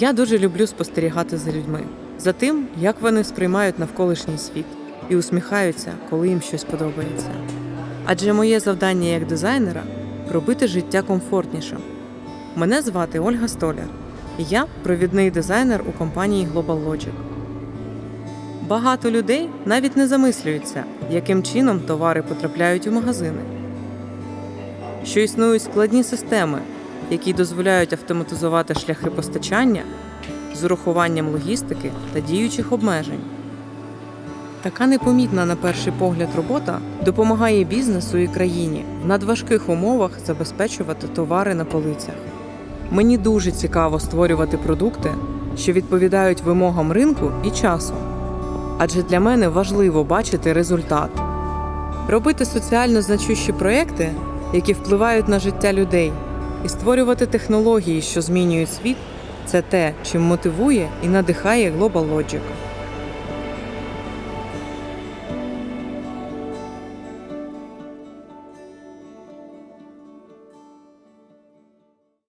Я дуже люблю спостерігати за людьми, за тим, як вони сприймають навколишній світ і усміхаються, коли їм щось подобається. Адже моє завдання як дизайнера робити життя комфортнішим. Мене звати Ольга Столяр, і я провідний дизайнер у компанії Global Logic. Багато людей навіть не замислюються, яким чином товари потрапляють у магазини, що існують складні системи, які дозволяють автоматизувати шляхи постачання з урахуванням логістики та діючих обмежень. Така непомітна на перший погляд робота допомагає бізнесу і країні в надважких умовах забезпечувати товари на полицях. Мені дуже цікаво створювати продукти, що відповідають вимогам ринку і часу. Адже для мене важливо бачити результат, робити соціально значущі проекти, які впливають на життя людей, і створювати технології, що змінюють світ це те, чим мотивує і надихає Global Logic.